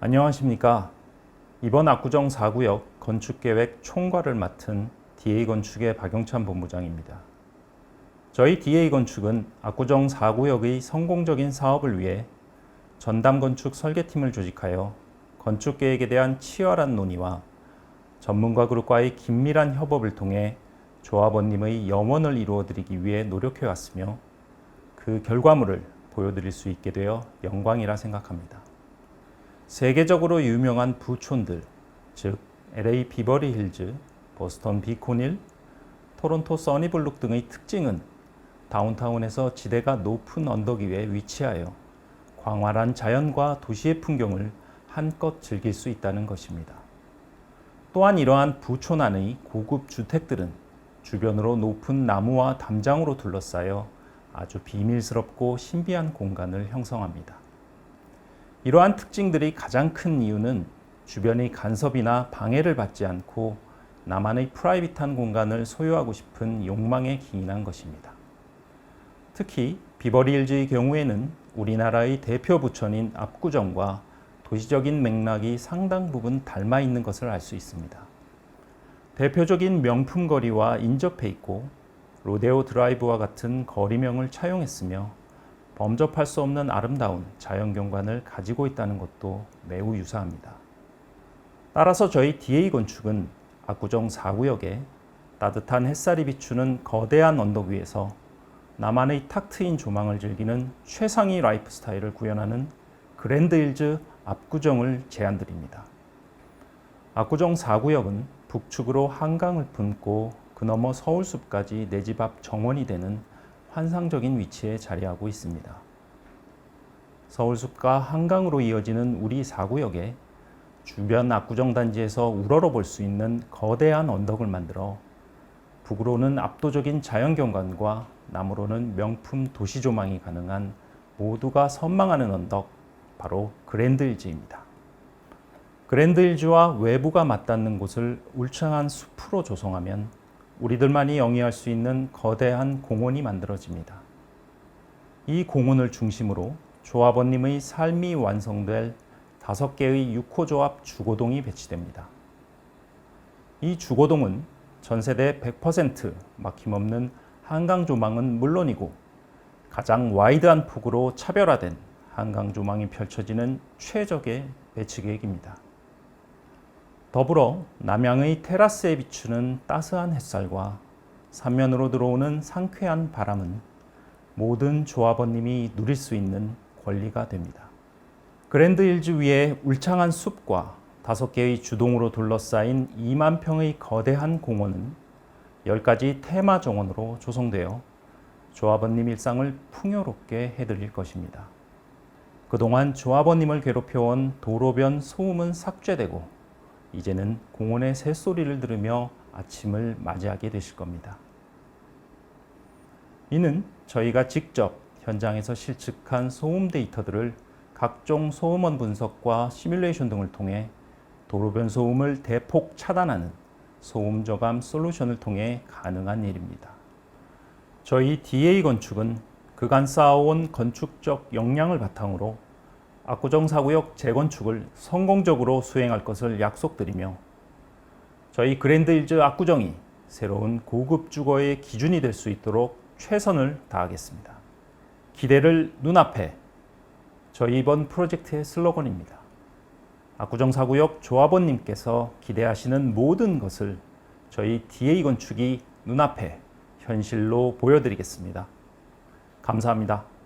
안녕하십니까. 이번 압구정 4구역 건축계획 총괄을 맡은 DA건축의 박영찬 본부장입니다. 저희 DA건축은 압구정 4구역의 성공적인 사업을 위해 전담 건축 설계팀을 조직하여 건축 계획에 대한 치열한 논의와 전문가 그룹과의 긴밀한 협업을 통해 조합원님의 염원을 이루어 드리기 위해 노력해 왔으며 그 결과물을 보여드릴 수 있게 되어 영광이라 생각합니다. 세계적으로 유명한 부촌들, 즉 LA 비버리 힐즈, 보스턴 비코닐, 토론토 써니블룩 등의 특징은 다운타운에서 지대가 높은 언덕 위에 위치하여 광활한 자연과 도시의 풍경을 한껏 즐길 수 있다는 것입니다. 또한 이러한 부촌 안의 고급 주택들은 주변으로 높은 나무와 담장으로 둘러싸여 아주 비밀스럽고 신비한 공간을 형성합니다. 이러한 특징들이 가장 큰 이유는 주변의 간섭이나 방해를 받지 않고 나만의 프라이빗한 공간을 소유하고 싶은 욕망에 기인한 것입니다. 특히 비버리힐즈의 경우에는 우리나라의 대표 부천인 압구정과 도시적인 맥락이 상당 부분 닮아 있는 것을 알 수 있습니다. 대표적인 명품 거리와 인접해 있고 로데오 드라이브와 같은 거리명을 차용했으며 범접할 수 없는 아름다운 자연 경관을 가지고 있다는 것도 매우 유사합니다. 따라서 저희 DA 건축은 압구정 4구역에 따뜻한 햇살이 비추는 거대한 언덕 위에서 나만의 탁 트인 조망을 즐기는 최상위 라이프 스타일을 구현하는 그랜드힐즈 압구정을 제안드립니다. 압구정 4구역은 북측으로 한강을 품고 그 너머 서울숲까지 내 집 앞 정원이 되는 환상적인 위치에 자리하고 있습니다. 서울숲과 한강으로 이어지는 우리 4구역에 주변 압구정 단지에서 우러러 볼 수 있는 거대한 언덕을 만들어 북으로는 압도적인 자연 경관과 남으로는 명품 도시 조망이 가능한 모두가 선망하는 언덕 바로 그랜드힐즈입니다. 그랜드힐즈와 외부가 맞닿는 곳을 울창한 숲으로 조성하면 우리들만이 영위할 수 있는 거대한 공원이 만들어집니다. 이 공원을 중심으로 조합원님의 삶이 완성될 다섯 개의 6호 조합 주거동이 배치됩니다. 이 주거동은 전세대 100% 막힘없는 한강 조망은 물론이고 가장 와이드한 폭으로 차별화된 한강 조망이 펼쳐지는 최적의 배치 계획입니다. 더불어 남양의 테라스에 비추는 따스한 햇살과 삼면으로 들어오는 상쾌한 바람은 모든 조합원님이 누릴 수 있는 권리가 됩니다. 그랜드 힐즈 위에 울창한 숲과 다섯 개의 주동으로 둘러싸인 2만 평의 거대한 공원은 10가지 테마 정원으로 조성되어 조합원님 일상을 풍요롭게 해드릴 것입니다. 그동안 조합원님을 괴롭혀온 도로변 소음은 삭제되고 이제는 공원의 새소리를 들으며 아침을 맞이하게 되실 겁니다. 이는 저희가 직접 현장에서 실측한 소음 데이터들을 각종 소음원 분석과 시뮬레이션 등을 통해 도로변 소음을 대폭 차단하는 소음 저감 솔루션을 통해 가능한 일입니다. 저희 DA 건축은 그간 쌓아온 건축적 역량을 바탕으로 압구정 4구역 재건축을 성공적으로 수행할 것을 약속드리며 저희 그랜드힐즈 압구정이 새로운 고급 주거의 기준이 될 수 있도록 최선을 다하겠습니다. 기대를 눈앞에 저희 이번 프로젝트의 슬로건입니다. 압구정 4구역 조합원님께서 기대하시는 모든 것을 저희 DA 건축이 눈앞에 현실로 보여드리겠습니다. 감사합니다.